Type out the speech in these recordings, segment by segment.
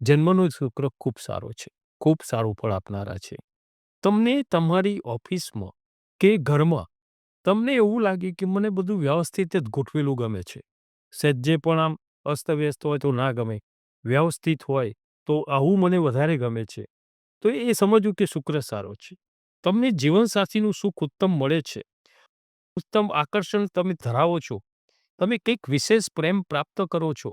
જન્મનો શુક્ર ખૂબ સારો છે, ખૂબ સારું ફળ આપનારા છે. તમને તમારી ઓફિસમાં કે ઘરમાં તમને એવું લાગે કે મને બધું વ્યવસ્થિત જ ગોઠવેલું ગમે છે. સજ્જે પણ આમ અસ્તવ્યસ્ત હોય તો ના ગમે, વ્યવસ્થિત હોય તો આવું મને વધારે ગમે છે. તો એ સમજવું કે શુક્ર સારો છે. તમને જીવનસાથીનું સુખ ઉત્તમ મળે છે. ઉત્તમ આકર્ષણ તમે ધરાવો છો. તમે કંઈક વિશેષ પ્રેમ પ્રાપ્ત કરો છો.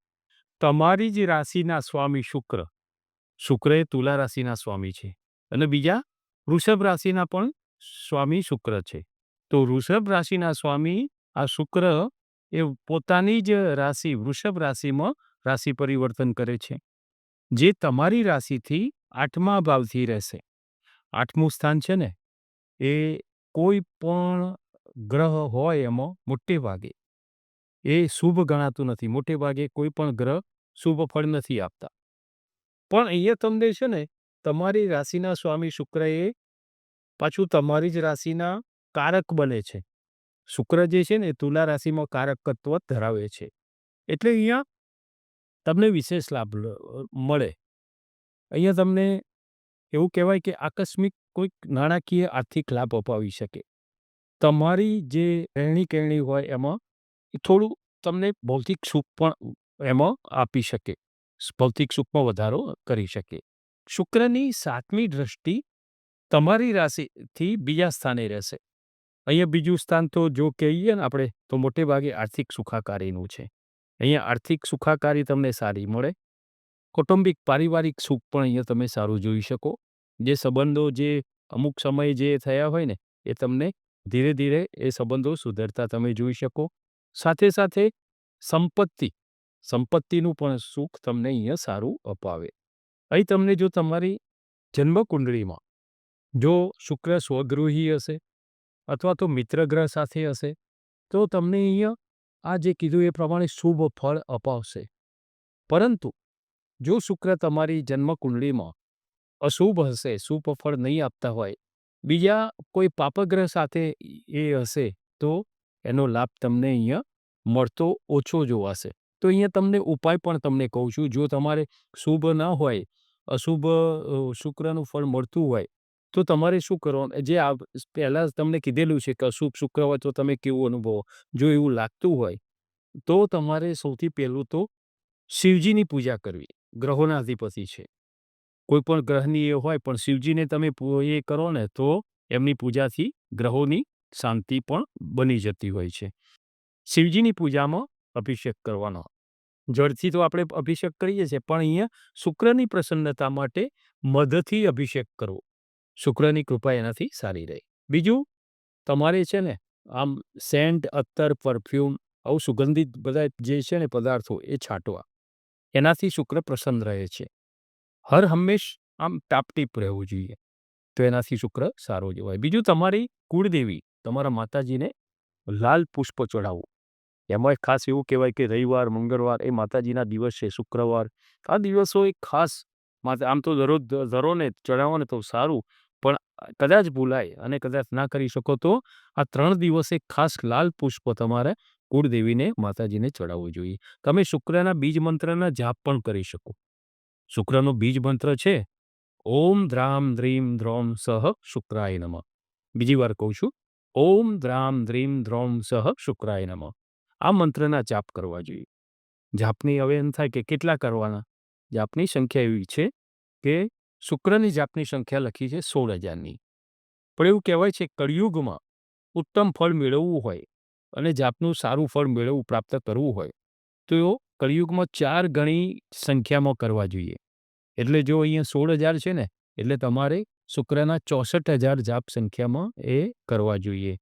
તમારી જ રાશિના સ્વામી શુક્ર. શુક્ર એ તુલા રાશિના સ્વામી છે અને બીજા વૃષભ રાશિના પણ સ્વામી શુક્ર છે. તો વૃષભ રાશિના સ્વામી આ શુક્ર એ પોતાની જ રાશિ, વૃષભ રાશિમાં રાશિ પરિવર્તન કરે છે. જે તમારી રાશિથી આઠમા ભાવથી રહેશે. આઠમું સ્થાન છે ને, એ કોઈ પણ ગ્રહ હોય એમાં મોટે ભાગે. એ શુભ ગણાતું નથી. મોટે ભાગે કોઈ પણ ગ્રહ શુભ ફળ નથી આપતા. પણ અહીંયા તમને છે ને, તમારી રાશિના સ્વામી શુક્ર એ પાછું તમારી જ રાશિના કારક બને છે. શુક્ર જે છે ને તુલા રાશિમાં કારકત્વ ધરાવે છે. એટલે અહીંયા તમને વિશેષ લાભ મળે. અહીંયા તમને એવું કહેવાય કે આકસ્મિક કોઈક નાણાકીય આર્થિક લાભ અપાવી શકે. તમારી જે રહેણી કહેણી હોય એમાં થોડું તમને ભૌતિક સુખ પણ એમાં આપી શકે. ભૌતિક સુખમાં વધારો કરી શકે. શુક્રની સાતમી દ્રષ્ટિ તમારી રાશિથી બીજા સ્થાને રહેશે. અહીંયા બીજું સ્થાન તો જો કહીએ ને આપણે, તો મોટે ભાગે આર્થિક સુખાકારીનું છે. અહીંયા આર્થિક સુખાકારી તમને સારી મળે. કૌટુંબિક પારિવારિક સુખ પણ અહીંયા તમે સારું જોઈ શકો. જે સંબંધો જે અમુક સમયે જે થયા હોય ને, એ તમને ધીરે ધીરે એ સંબંધો સુધરતા તમે જોઈ શકો. સાથે સાથે સંપત્તિ સંપત્તિનું પણ સુખ તમને અહીંયા સારું અપાવે. અહીં તમને જો તમારી જન્મકુંડળીમાં જો શુક્ર સ્વગૃહી હશે અથવા તો મિત્રગ્રહ સાથે હશે, તો તમને અહીંયા આ જે કીધું એ પ્રમાણે શુભ ફળ અપાવશે. પરંતુ જો શુક્ર તમારી જન્મકુંડળીમાં અશુભ હશે, શુભ ફળ નહીં આપતા હોય, બીજા કોઈ પાપગ્રહ સાથે એ હશે, તો એનો લાભ તમને અહીંયા મળતો ઓછો જોવાશે. તો અહીંયા તમને ઉપાય પણ તમને કહું છું. જો તમારે શુભ ના હોય, અશુભ શુક્રનું ફળ મળતું હોય, તો તમારે શું કરવાનું? જે આ પહેલાં તમને કીધેલું છે કે અશુભ શુક્ર હોય તો તમે કેવું અનુભવો? જો એવું લાગતું હોય, તો તમારે સૌથી પહેલું તો શિવજીની પૂજા કરવી. ગ્રહોના અધિપતિ છે. કોઈ પણ ગ્રહની એ હોય, પણ શિવજીને તમે એ કરો ને, તો એમની પૂજાથી ગ્રહોની શાંતિ પણ બની જતી હોય છે. શિવજીની પૂજામાં અભિષેક કરવાનો. જળથી તો આપણે અભિષેક કરીએ છીએ, પણ અહીંયા શુક્રની પ્રસન્નતા માટે મધથી અભિષેક કરવો. શુક્રની કૃપા એનાથી સારી રહે. બીજું, તમારે છે ને આમ સેન્ટ, અત્તર, પરફ્યુમ, આવું સુગંધિત બધા જે છે ને પદાર્થો એ છાંટવા. એનાથી શુક્ર પ્રસન્ન રહે છે. હર હંમેશ આમ ટાપટીપ રહેવું જોઈએ, તો એનાથી શુક્ર સારો જોવાય. બીજું, તમારી કુળદેવી, તમારા માતાજીને લાલ પુષ્પ ચડાવવું એમાં ખાસ એવું કહેવાય કે રવિવાર, મંગળવાર એ માતાજીના દિવસ છે, શુક્રવાર. આ દિવસો એક ખાસ માતા, આમ તો દરરોજ ધરો ને ચડાવો તો સારું, પણ કદાચ ભૂલાય અને કદાચ ના કરી શકો તો આ ત્રણ દિવસે ખાસ લાલ પુષ્પ તમારે કુળદેવીને, માતાજીને ચડાવવું જોઈએ. તમે શુક્રના બીજ મંત્રના જાપ પણ કરી શકો. શુક્રનો બીજ મંત્ર છે, ઓમ દ્રામ દ્રીમ દ્રોમ સહ શુક્રાય નમ. બીજી વાર કહું છું, ઓમ દ્રામ દ્રીમ દ્રોમ સહ શુક્રાય નમ. આ મંત્રના જાપ કરવા જોઈએ. જાપની હવે એમ થાય કે કેટલા કરવાના? જાપની સંખ્યા એવી છે કે શુક્રની જાપની સંખ્યા લખી છે સોળ હજારની. પણ એવું કહેવાય છે કળિયુગમાં ઉત્તમ ફળ મેળવવું હોય અને જાપનું સારું ફળ મેળવવું પ્રાપ્ત કરવું હોય, તો કળિયુગમાં ચાર ગણી સંખ્યામાં કરવા જોઈએ. એટલે જો અહીંયા સોળ હજાર છે ને, એટલે તમારે શુક્રના ચોસઠ હજાર જાપ સંખ્યામાં એ કરવા જોઈએ.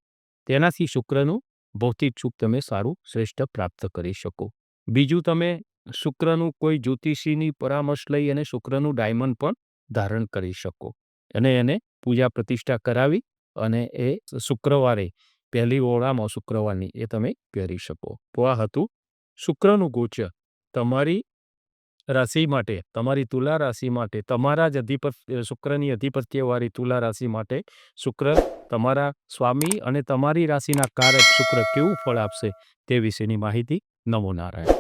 તેનાથી શુક્રનું ભૌતિક સુખ તમે સારું શ્રેષ્ઠ પ્રાપ્ત કરી શકો. બીજું, તમે શુક્રનું કોઈ જ્યોતિષીની પરામર્શ લઈ અને શુક્રનું ડાયમંડ પણ ધારણ કરી શકો. અને એને પૂજા પ્રતિષ્ઠા કરાવી અને એ શુક્રવારે, પહેલી ઓળામાં શુક્રવારની, એ તમે પહેરી શકો. તો આ હતું શુક્રનું ગોચર. તમારી રાશિ માટે, તમારી તુલા રાશિ માટે, તમારા જ અધિપત્ય શુક્રની અધિપત્યવાળી તુલા રાશિ માટે શુક્ર તમારા સ્વામી અને તમારી રાશિના કારક શુક્ર કેવું ફળ આપશે તે વિશેની માહિતી નમો નારાયણ.